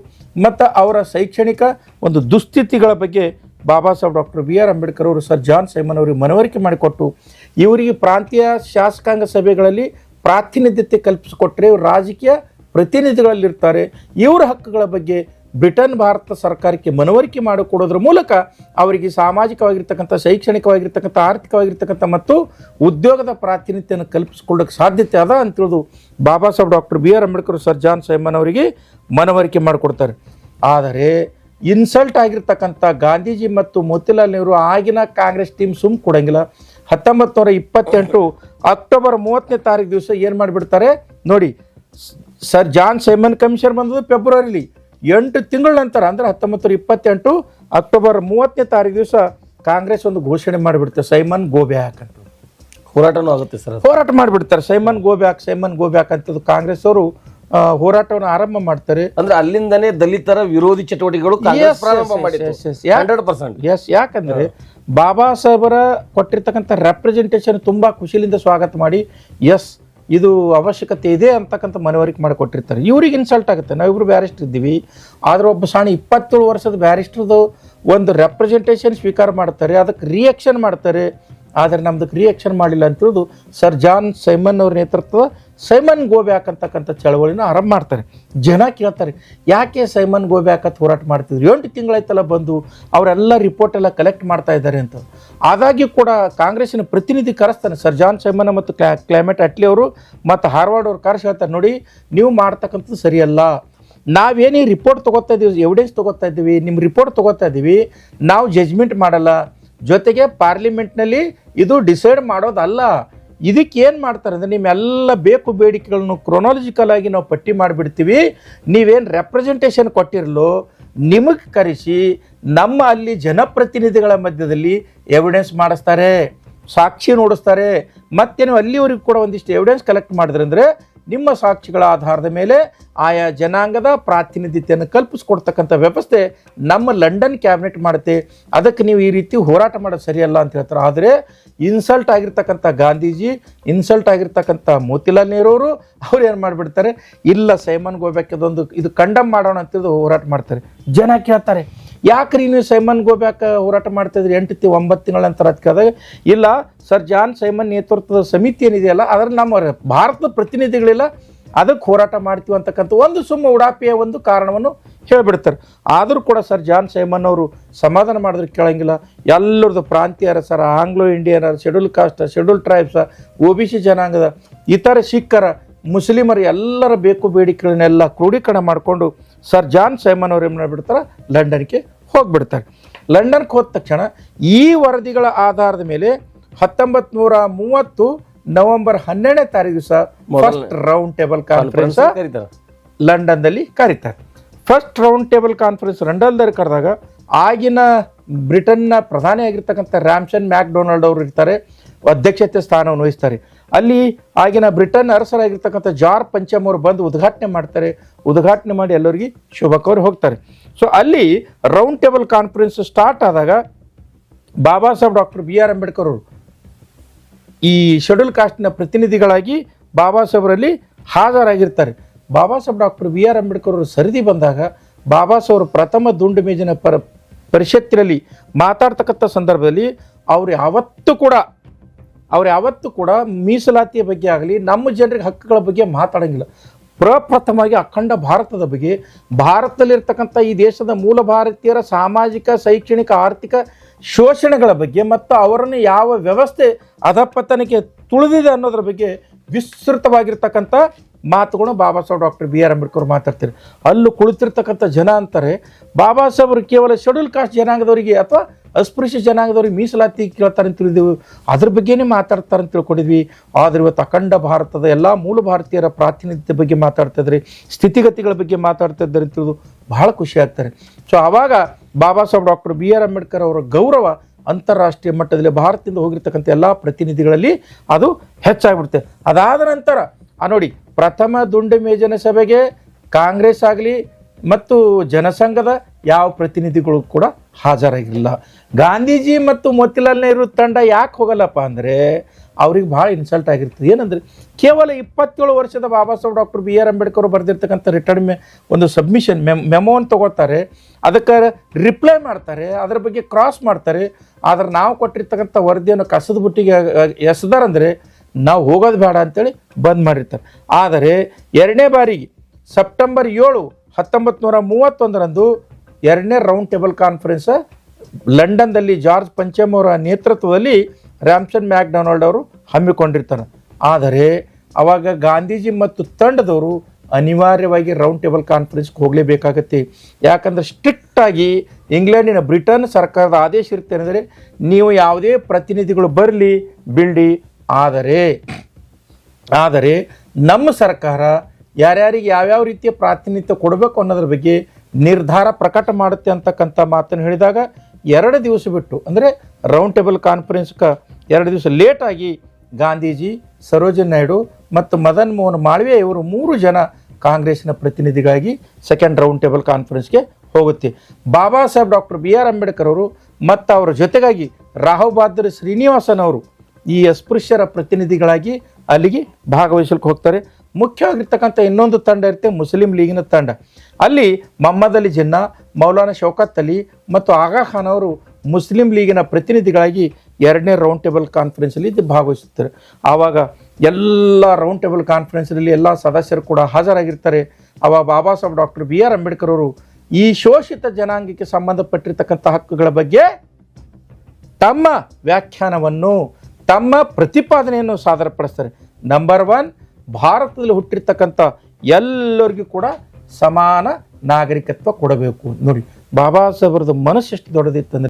ಮತ್ತು ಅವರ ಶೈಕ್ಷಣಿಕ ಒಂದು ದುಸ್ಥಿತಿಗಳ ಬಗ್ಗೆ Baba Saheb doctor B R Ambedkar ಅವರು ಸರ್ ಜಾನ್ ಸೈಮನ್ ಅವರಿಗೆ ಮನವರಿಕೆ ಮಾಡಿಕೊಟ್ಟು ಇವರಿಗೆ ಪ್ರಾಂತೀಯ ಶಾಸಕಾಂಗ ಸಭೆಗಳಲ್ಲಿ ಪ್ರಾತಿನಿಧ್ಯತೆ ಕಲ್ಪಿಸಿಕೊಟ್ರೆ ಇವರು ರಾಜಕೀಯ ಪ್ರತಿನಿಧಿಗಳಲ್ಲಿರ್ತಾರೆ. ಇವರ ಹಕ್ಕುಗಳ ಬಗ್ಗೆ ಬ್ರಿಟನ್ ಭಾರತ ಸರ್ಕಾರಕ್ಕೆ ಮನವರಿಕೆ ಮಾಡಿಕೊಡೋದ್ರ ಮೂಲಕ ಅವರಿಗೆ ಸಾಮಾಜಿಕವಾಗಿರ್ತಕ್ಕಂಥ, ಶೈಕ್ಷಣಿಕವಾಗಿರ್ತಕ್ಕಂಥ, ಆರ್ಥಿಕವಾಗಿರ್ತಕ್ಕಂಥ ಮತ್ತು ಉದ್ಯೋಗದ ಪ್ರಾತಿನಿಧ್ಯವನ್ನು ಕಲ್ಪಿಸ್ಕೊಳ್ಳೋಕೆ ಸಾಧ್ಯತೆ ಅದ ಅಂತೇಳಿದು Baba Saheb doctor B R Ambedkar sir John Simon ಅವರಿಗೆ ಮನವರಿಕೆ ಮಾಡಿಕೊಡ್ತಾರೆ. ಆದರೆ ಇನ್ಸಲ್ಟ್ ಆಗಿರ್ತಕ್ಕಂಥ ಗಾಂಧೀಜಿ ಮತ್ತು ಮೋತಿಲಾಲ್ ನೆಹರು ಆಗಿನ ಕಾಂಗ್ರೆಸ್ ಟೀಮ್ ಸುಮ್ ಕೊಡಂಗಿಲ್ಲ. ಹತ್ತೊಂಬತ್ತು ನೂರ ಇಪ್ಪತ್ತೆಂಟು ಅಕ್ಟೋಬರ್ ಮೂವತ್ತನೇ ತಾರೀಕು ದಿವಸ ಏನು ಮಾಡಿಬಿಡ್ತಾರೆ? ನೋಡಿ ಸರ್ ಜಾನ್ ಸೈಮನ್ ಕಮಿಷನ್ ಬಂದದ್ದು ಫೆಬ್ರವರಿಲಿ ಎಂಟು ತಿಂಗಳ ನಂತರ ಅಂದರೆ ಹತ್ತೊಂಬತ್ತು ಇಪ್ಪತ್ತೆಂಟು ಅಕ್ಟೋಬರ್ ಮೂವತ್ತನೇ ತಾರೀಕು ದಿವಸ ಕಾಂಗ್ರೆಸ್ ಒಂದು ಘೋಷಣೆ ಮಾಡಿಬಿಡ್ತಾರೆ ಸೈಮನ್ ಗೋ ಬ್ಯಾಕ್ ಅಂತ. ಹೋರಾಟನೂ ಆಗುತ್ತೆ ಸರ್ ಹೋರಾಟ ಮಾಡಿಬಿಡ್ತಾರೆ Simon go back Simon go back ಅಂತದ್ದು ಕಾಂಗ್ರೆಸ್ ಅವರು ಹೋರಾಟವನ್ನು ಆರಂಭ ಮಾಡ್ತಾರೆ. ಅಂದ್ರೆ ಅಲ್ಲಿಂದನೇ ದಲಿತರ ವಿರೋಧಿ ಚಟುವಟಿಕೆಗಳು ಎಸ್ ಯಾಕಂದ್ರೆ ಬಾಬಾ ಸಾಹೇಬರ ಕೊಟ್ಟಿರ್ತಕ್ಕಂಥ ರೆಪ್ರೆಸೆಂಟೇಷನ್ ತುಂಬಾ ಖುಷಿಲಿಂದ ಸ್ವಾಗತ ಮಾಡಿ ಎಸ್ ಇದು ಅವಶ್ಯಕತೆ ಇದೆ ಅಂತಕ್ಕಂಥ ಮನವರಿಕೆ ಮಾಡಿಕೊಟ್ಟಿರ್ತಾರೆ. ಇವ್ರಿಗೆ ಇನ್ಸಲ್ಟ್ ಆಗುತ್ತೆ. ನಾವಿಬ್ರು ಬ್ಯಾರಿಸ್ಟರ್ ಇದ್ದೀವಿ. ಆದ್ರೆ ಒಬ್ಬ ಸಾಣಿ ಇಪ್ಪತ್ತೇಳು ವರ್ಷದ ಬ್ಯಾರಿಸ್ಟರ್ದು ಒಂದು ರೆಪ್ರೆಸೆಂಟೇಷನ್ ಸ್ವೀಕಾರ ಮಾಡ್ತಾರೆ. ಅದಕ್ಕೆ ರಿಯಾಕ್ಷನ್ ಮಾಡ್ತಾರೆ. ಆದರೆ ನಮ್ದಕ್ಕೆ ರಿಯಾಕ್ಷನ್ ಮಾಡಿಲ್ಲ ಅಂತೇಳಿದು ಸರ್ ಜಾನ್ ಸೈಮನ್ ಅವ್ರ ನೇತೃತ್ವದ ಸೈಮನ್ ಗೋ ಬ್ಯಾಕ್ ಅಂತಕ್ಕಂಥ ಚಳವಳಿನ ಆರಂಭ ಮಾಡ್ತಾರೆ. ಜನ ಕೇಳ್ತಾರೆ, ಯಾಕೆ ಸೈಮನ್ ಗೋ ಬ್ಯಾಕ್ ಅಂತ ಹೋರಾಟ ಮಾಡ್ತಿದ್ರು? ಎಂಟು ತಿಂಗಳಾಯ್ತಲ್ಲ ಬಂದು ಅವರೆಲ್ಲ ರಿಪೋರ್ಟ್ ಎಲ್ಲ ಕಲೆಕ್ಟ್ ಮಾಡ್ತಾ ಇದ್ದಾರೆ ಅಂತ. ಆದಾಗ್ಯೂ ಕೂಡ ಕಾಂಗ್ರೆಸ್ಸಿನ ಪ್ರತಿನಿಧಿ ಕರೆಸ್ತಾನೆ, ಸರ್, ಜಾನ್ ಸೈಮನ್ ಮತ್ತು ಕ್ಲಾ, ಕ್ಲೈಮೇಟ್ ಅಟ್ಲಿ ಅವರು ಮತ್ತು ಹಾರ್ವರ್ಡ್ ಅವ್ರು ಕರೆಸಿ ಹೇಳ್ತಾರೆ, ನೋಡಿ, ನೀವು ಮಾಡ್ತಕ್ಕಂಥದ್ದು ಸರಿಯಲ್ಲ. ನಾವೇನೇ ರಿಪೋರ್ಟ್ ತೊಗೋತಾ ಇದ್ದೀವಿ ಎವಿಡೆನ್ಸ್ ತೊಗೋತಾ ಇದ್ದೀವಿ ನಿಮ್ಮ ರಿಪೋರ್ಟ್ ತೊಗೋತಾ ಇದ್ದೀವಿ ನಾವು ಜಜ್ಮೆಂಟ್ ಮಾಡಲ್ಲ. ಜೊತೆಗೆ ಪಾರ್ಲಿಮೆಂಟ್ನಲ್ಲಿ ಇದು ಡಿಸೈಡ್ ಮಾಡೋದಲ್ಲ. ಇದಕ್ಕೆ ಏನು ಮಾಡ್ತಾರೆ ಅಂದರೆ ನಿಮ್ಮೆಲ್ಲ ಬೇಕು ಬೇಡಿಕೆಗಳನ್ನು ಕ್ರೊನಾಲಜಿಕಲ್ ಆಗಿ ನಾವು ಪಟ್ಟಿ ಮಾಡಿಬಿಡ್ತೀವಿ. ನೀವೇನು ರೆಪ್ರೆಸೆಂಟೇಷನ್ ಕೊಟ್ಟಿರಲು, ನಿಮಗೆ ಕರೆಸಿ ನಮ್ಮ ಅಲ್ಲಿ ಜನಪ್ರತಿನಿಧಿಗಳ ಮಧ್ಯದಲ್ಲಿ ಎವಿಡೆನ್ಸ್ ಮಾಡಿಸ್ತಾರೆ, ಸಾಕ್ಷಿ ನೋಡಿಸ್ತಾರೆ. ಮತ್ತೆ ನೀವು ಅಲ್ಲಿವರೆಗೂ ಕೂಡ ಒಂದಿಷ್ಟು ಎವಿಡೆನ್ಸ್ ಕಲೆಕ್ಟ್ ಮಾಡಿದ್ರೆ ಅಂದರೆ ನಿಮ್ಮ ಸಾಕ್ಷಿಗಳ ಆಧಾರದ ಮೇಲೆ ಆಯಾ ಜನಾಂಗದ ಪ್ರಾತಿನಿಧ್ಯತೆಯನ್ನು ಕಲ್ಪಿಸ್ಕೊಡ್ತಕ್ಕಂಥ ವ್ಯವಸ್ಥೆ ನಮ್ಮ ಲಂಡನ್ ಕ್ಯಾಬಿನೆಟ್ ಮಾಡುತ್ತೆ. ಅದಕ್ಕೆ ನೀವು ಈ ರೀತಿ ಹೋರಾಟ ಮಾಡೋದು ಸರಿಯಲ್ಲ ಅಂತ ಹೇಳ್ತಾರೆ. ಆದರೆ ಇನ್ಸಲ್ಟ್ ಆಗಿರ್ತಕ್ಕಂಥ ಗಾಂಧೀಜಿ, ಇನ್ಸಲ್ಟ್ ಆಗಿರ್ತಕ್ಕಂಥ ಮೋತಿಲಾಲ್ ನೆಹರು ಅವರು, ಅವ್ರು ಏನು ಮಾಡಿಬಿಡ್ತಾರೆ? ಇಲ್ಲ ಸೈಮನ್ ಗೋಬ್ಯಾಕ್ ಇದೊಂದು ಇದು ಕಂಡಮ್ ಮಾಡೋಣ ಅಂತ ಹೋರಾಟ ಮಾಡ್ತಾರೆ. ಜನ ಕೇಳ್ತಾರೆ ಯಾಕ್ರಿ ನೀವು ಸೈಮನ್ ಗೋಬ್ಯಾಕ್ ಹೋರಾಟ ಮಾಡ್ತಿದ್ರಿ? ಎಂಟು ತಿ ಒಂಬತ್ತು ತಿಂಗಳ ನಂತರ ಕೇಳಿದಾಗ, ಇಲ್ಲ, ಸರ್ ಜಾನ್ ಸೈಮನ್ ನೇತೃತ್ವದ ಸಮಿತಿ ಏನಿದೆಯಲ್ಲ ಅದ್ರ ನಮ್ಮ ಭಾರತದ ಪ್ರತಿನಿಧಿಗಳಿಲ್ಲ, ಅದಕ್ಕೆ ಹೋರಾಟ ಮಾಡ್ತೀವಿ ಅಂತಕ್ಕಂಥ ಒಂದು ಸುಮ್ಮ ಉಡಾಪಿಯ ಒಂದು ಕಾರಣವನ್ನು ಹೇಳಿಬಿಡ್ತಾರೆ. ಆದರೂ ಕೂಡ ಸರ್ ಜಾನ್ ಸೈಮನ್ ಅವರು ಸಮಾಧಾನ ಮಾಡಿದ್ರೆ ಕೇಳೋಂಗಿಲ್ಲ. ಎಲ್ಲರದ್ದು ಪ್ರಾಂತೀಯರ sir Anglo ಇಂಡಿಯನರ schedule caste schedule tribes, O B C ಜನಾಂಗದ, ಇತರ ಸಿಖ್ಖರ, ಮುಸ್ಲಿಮರು ಎಲ್ಲರ ಬೇಕು ಬೇಡಿಕೆಗಳನ್ನೆಲ್ಲ ಕ್ರೋಢೀಕರಣ ಮಾಡಿಕೊಂಡು ಸರ್ ಜಾನ್ ಸೈಮನ್ ಅವ್ರು ಏನು ಮಾಡಿಬಿಡ್ತಾರೆ? ಲಂಡನ್ಗೆ ಹೋಗ್ಬಿಡ್ತಾರೆ. ಲಂಡನ್ಗೆ ಹೋದ ತಕ್ಷಣ ಈ ವರದಿಗಳ ಆಧಾರದ ಮೇಲೆ ಹತ್ತೊಂಬತ್ತು ನೂರ ಮೂವತ್ತು ನವೆಂಬರ್ ಹನ್ನೆರಡನೇ ತಾರೀಕು ದಿವಸ ಫಸ್ಟ್ ರೌಂಡ್ ಟೇಬಲ್ ಕಾನ್ಫರೆನ್ಸ್ ಲಂಡನ್ದಲ್ಲಿ ಕರೀತಾರೆ. ಫಸ್ಟ್ ರೌಂಡ್ ಟೇಬಲ್ ಕಾನ್ಫರೆನ್ಸ್ ಲಂಡನ್ದಲ್ಲಿ ಕರೆದಾಗ ಆಗಿನ ಬ್ರಿಟನ್ನ ಪ್ರಧಾನಿಯಾಗಿರ್ತಕ್ಕಂಥ ರ್ಯಾಮ್ಸನ್ ಮ್ಯಾಕ್ಡೊನಾಲ್ಡ್ ಅವರು ಇರ್ತಾರೆ ಅಧ್ಯಕ್ಷತೆ ಸ್ಥಾನವನ್ನು ವಹಿಸ್ತಾರೆ. ಅಲ್ಲಿ ಆಗಿನ ಬ್ರಿಟನ್ ಅರಸರಾಗಿರ್ತಕ್ಕಂಥ ಜಾರ್ ಪಂಚಮ್ ಅವರು ಬಂದು ಉದ್ಘಾಟನೆ ಮಾಡ್ತಾರೆ. ಉದ್ಘಾಟನೆ ಮಾಡಿ ಎಲ್ಲರಿಗೆ ಶುಭ ಕೌರ್ ಹೋಗ್ತಾರೆ. ಸೊ ಅಲ್ಲಿ ರೌಂಡ್ ಟೇಬಲ್ ಕಾನ್ಫರೆನ್ಸ್ ಸ್ಟಾರ್ಟ್ ಆದಾಗ Baba Saheb doctor B R Ambedkar ಅವರು ಈ ಶೆಡ್ಯೂಲ್ ಕಾಸ್ಟ್ನ ಪ್ರತಿನಿಧಿಗಳಾಗಿ ಬಾಬಾ ಸಾಹೇಬರಲ್ಲಿ ಹಾಜರಾಗಿರ್ತಾರೆ. Baba Saheb doctor B R Ambedkar ಅವರು ಸರಿದಿ ಬಂದಾಗ ಬಾಬಾ ಸಾಹೇಬರು ಪ್ರಥಮ ದುಂಡು ಮೇಜಿನ ಪರ ಪರಿಷತ್ತಿನಲ್ಲಿ ಮಾತಾಡ್ತಕ್ಕಂಥ ಸಂದರ್ಭದಲ್ಲಿ ಅವರು ಯಾವತ್ತೂ ಕೂಡ ಅವ್ರು ಯಾವತ್ತೂ ಕೂಡ ಮೀಸಲಾತಿಯ ಬಗ್ಗೆ ಆಗಲಿ, ನಮ್ಮ ಜನರಿಗೆ ಹಕ್ಕುಗಳ ಬಗ್ಗೆ ಮಾತಾಡೋಂಗಿಲ್ಲ. ಪ್ರಪ್ರಥಮವಾಗಿ ಅಖಂಡ ಭಾರತದ ಬಗ್ಗೆ, ಭಾರತದಲ್ಲಿರ್ತಕ್ಕಂಥ ಈ ದೇಶದ ಮೂಲ ಭಾರತೀಯರ ಸಾಮಾಜಿಕ, ಶೈಕ್ಷಣಿಕ, ಆರ್ಥಿಕ ಶೋಷಣೆಗಳ ಬಗ್ಗೆ ಮತ್ತು ಅವರನ್ನು ಯಾವ ವ್ಯವಸ್ಥೆ ಅಧಪತನಕ್ಕೆ ತುಳಿದಿದೆ ಅನ್ನೋದ್ರ ಬಗ್ಗೆ ವಿಸ್ತೃತವಾಗಿರ್ತಕ್ಕಂಥ ಮಾತುಗಳು Baba Saheb doctor B R Ambedkar ಮಾತಾಡ್ತಾರೆ. ಅಲ್ಲೂ ಕುಳಿತಿರ್ತಕ್ಕಂಥ ಜನ ಅಂತಾರೆ, ಬಾಬಾ ಸಾಹೇಬ್ರು ಕೇವಲ ಶೆಡ್ಯೂಲ್ ಕಾಸ್ಟ್ ಜನಾಂಗದವರಿಗೆ ಅಥವಾ ಅಸ್ಪೃಶ್ಯ ಜನಾಂಗದವ್ರಿಗೆ ಮೀಸಲಾತಿ ಕೇಳ್ತಾರೆ ಅಂತ ತಿಳಿದೆವು. ಅದ್ರ ಬಗ್ಗೆನೇ ಮಾತಾಡ್ತಾರೆ ಅಂತ ತಿಳ್ಕೊಂಡಿದ್ವಿ. ಆದರೆ ಇವತ್ತು ಅಖಂಡ ಭಾರತದ ಎಲ್ಲ ಮೂಲ ಭಾರತೀಯರ ಪ್ರಾತಿನಿಧ್ಯ ಬಗ್ಗೆ ಮಾತಾಡ್ತಾ ಸ್ಥಿತಿಗತಿಗಳ ಬಗ್ಗೆ ಮಾತಾಡ್ತಾ ಅಂತ ತಿಳಿದು ಬಹಳ ಖುಷಿ ಆಗ್ತಾರೆ. ಸೊ ಆವಾಗ Baba Saheb doctor B R Ambedkar ಅವರ ಗೌರವ ಅಂತಾರಾಷ್ಟ್ರೀಯ ಮಟ್ಟದಲ್ಲಿ ಭಾರತದಿಂದ ಹೋಗಿರ್ತಕ್ಕಂಥ ಎಲ್ಲ ಪ್ರತಿನಿಧಿಗಳಲ್ಲಿ ಅದು ಹೆಚ್ಚಾಗ್ಬಿಡುತ್ತೆ. ಅದಾದ ನಂತರ, ಆ ನೋಡಿ, ಪ್ರಥಮ ದುಂಡು ಮೇಜನ ಸಭೆಗೆ ಕಾಂಗ್ರೆಸ್ ಆಗಲಿ ಮತ್ತು ಜನಸಂಘದ ಯಾವ ಪ್ರತಿನಿಧಿಗಳು ಕೂಡ ಹಾಜರಾಗಿರಲಿಲ್ಲ ಗಾಂಧೀಜಿ ಮತ್ತು ಮೋತಿಲಾಲ್ ನೆಹರು ತಂಡ ಯಾಕೆ ಹೋಗಲ್ಲಪ್ಪ ಅಂದರೆ ಅವ್ರಿಗೆ ಭಾಳ ಇನ್ಸಲ್ಟ್ ಆಗಿರ್ತದೆ. ಏನಂದರೆ ಕೇವಲ ಇಪ್ಪತ್ತೇಳು ವರ್ಷದ Baba Saheb doctor B R Ambedkar ಅವರು ಬರೆದಿರ್ತಕ್ಕಂಥ ರಿಟರ್ನ್ ಮೆ ಒಂದು ಸಬ್ಮಿಷನ್ ಮೆಮ್ ಮೆಮೋವನ್ನು ತಗೋತಾರೆ ಅದಕ್ಕೆ ರಿಪ್ಲೈ ಮಾಡ್ತಾರೆ. ಅದ್ರ ಬಗ್ಗೆ ಕ್ರಾಸ್ ಮಾಡ್ತಾರೆ. ಆದರೆ ನಾವು ಕೊಟ್ಟಿರ್ತಕ್ಕಂಥ ವರದಿಯನ್ನು ಕಸದ ಬುಟ್ಟಿಗೆ ಎಸ್ದಾರಂದರೆ ನಾವು ಹೋಗೋದು ಬೇಡ ಅಂತೇಳಿ ಬಂದ್ ಮಾಡಿರ್ತಾರೆ. ಆದರೆ ಎರಡನೇ ಬಾರಿಗೆ ಸೆಪ್ಟೆಂಬರ್ ಏಳು ಹತ್ತೊಂಬತ್ತು ನೂರ ಮೂವತ್ತೊಂದರಂದು ಎರಡನೇ ರೌಂಡ್ ಟೇಬಲ್ ಕಾನ್ಫರೆನ್ಸ್ ಲಂಡನ್ದಲ್ಲಿ ಜಾರ್ಜ್ ಪಂಚಮ್ ಅವರ ನೇತೃತ್ವದಲ್ಲಿ ರ್ಯಾಮ್ಸನ್ ಮ್ಯಾಕ್ಡೊನಾಲ್ಡ್ ಅವರು ಹಮ್ಮಿಕೊಂಡಿರ್ತಾರೆ. ಆದರೆ, ಅವಾಗ ಗಾಂಧೀಜಿ ಮತ್ತು ತಂಡದವರು ಅನಿವಾರ್ಯವಾಗಿ ರೌಂಡ್ ಟೇಬಲ್ ಕಾನ್ಫರೆನ್ಸ್ಗೆ ಹೋಗಲೇಬೇಕಾಗತ್ತೆ. ಯಾಕಂದ್ರೆ ಸ್ಟ್ರಿಕ್ಟ್ ಆಗಿ ಇಂಗ್ಲೆಂಡಿನ ಬ್ರಿಟನ್ ಸರ್ಕಾರದ ಆದೇಶ ಇರುತ್ತೆ ಅಂದರೆ ನೀವು ಯಾವುದೇ ಪ್ರತಿನಿಧಿಗಳು ಬರಲಿ ಬಿಲ್ಡಿ ಆದರೆ ಆದರೆ ನಮ್ಮ ಸರ್ಕಾರ ಯಾರ್ಯಾರಿಗೆ ಯಾವ್ಯಾವ ರೀತಿಯ ಪ್ರಾತಿನಿಧ್ಯ ಕೊಡಬೇಕು ಅನ್ನೋದ್ರ ಬಗ್ಗೆ ನಿರ್ಧಾರ ಪ್ರಕಟ ಮಾಡುತ್ತೆ ಅಂತಕ್ಕಂಥ ಮಾತನ್ನು ಹೇಳಿದಾಗ ಎರಡು ದಿವಸ ಬಿಟ್ಟು, ಅಂದರೆ ರೌಂಡ್ ಟೇಬಲ್ ಕಾನ್ಫರೆನ್ಸ್ಗೆ ಎರಡು ದಿವಸ ಲೇಟಾಗಿ ಗಾಂಧೀಜಿ ಸರೋಜಿನಿ ನಾಯ್ಡು ಮತ್ತು ಮದನ್ ಮೋಹನ್ ಮಾಳ್ವೆ ಇವರು ಮೂರು ಜನ ಕಾಂಗ್ರೆಸ್ನ ಪ್ರತಿನಿಧಿಗಾಗಿ ಸೆಕೆಂಡ್ ರೌಂಡ್ ಟೇಬಲ್ ಕಾನ್ಫರೆನ್ಸ್ಗೆ ಹೋಗುತ್ತೆ. Baba Saheb doctor B R Ambedkar ಅವರು ಮತ್ತು ಅವರ ಜೊತೆಗಾಗಿ ರಾಹುಲ್ ಬಹದ್ದೂರ್ ಶ್ರೀನಿವಾಸನ್ ಅವರು ಈ ಅಸ್ಪೃಶ್ಯರ ಪ್ರತಿನಿಧಿಗಳಾಗಿ ಅಲ್ಲಿಗೆ ಭಾಗವಹಿಸಲಿಕ್ಕೆ ಹೋಗ್ತಾರೆ. ಮುಖ್ಯವಾಗಿರ್ತಕ್ಕಂಥ ಇನ್ನೊಂದು ತಂಡ ಇರುತ್ತೆ ಮುಸ್ಲಿಂ ಲೀಗಿನ ತಂಡ. ಅಲ್ಲಿ ಮೊಹಮ್ಮದ್ ಅಲಿ ಜಿನ್ನಾ, ಮೌಲಾನಾ ಶೌಕತ್ ಅಲಿ ಮತ್ತು ಆಗಾ ಖಾನ್ ಅವರು ಮುಸ್ಲಿಂ ಲೀಗಿನ ಪ್ರತಿನಿಧಿಗಳಾಗಿ ಎರಡನೇ ರೌಂಡ್ ಟೇಬಲ್ ಕಾನ್ಫರೆನ್ಸಲ್ಲಿ ಇದು ಭಾಗವಹಿಸುತ್ತಾರೆ. ಆವಾಗ ಎಲ್ಲ ರೌಂಡ್ ಟೇಬಲ್ ಕಾನ್ಫರೆನ್ಸಲ್ಲಿ ಎಲ್ಲ ಸದಸ್ಯರು ಕೂಡ ಹಾಜರಾಗಿರ್ತಾರೆ. ಅವ Baba Saheb, doctor B R Ambedkar ಅವರು ಈ ಶೋಷಿತ ಜನಾಂಗಕ್ಕೆ ಸಂಬಂಧಪಟ್ಟಿರ್ತಕ್ಕಂಥ ಹಕ್ಕುಗಳ ಬಗ್ಗೆ ತಮ್ಮ ವ್ಯಾಖ್ಯಾನವನ್ನು, ತಮ್ಮ ಪ್ರತಿಪಾದನೆಯನ್ನು ಸಾದರಪಡಿಸ್ತಾರೆ. ನಂಬರ್ ಒನ್ ಭಾರತದಲ್ಲಿ ಹುಟ್ಟಿರ್ತಕ್ಕಂಥ ಎಲ್ಲರಿಗೂ ಕೂಡ ಸಮಾನ ನಾಗರಿಕತ್ವ ಕೊಡಬೇಕು. ನೋಡಿ ಬಾಬಾ ಸಾಹೇಬ್ರದ್ದು ಮನಸ್ಸು ಎಷ್ಟು ದೊಡ್ಡದಿತ್ತಂದ್ರೆ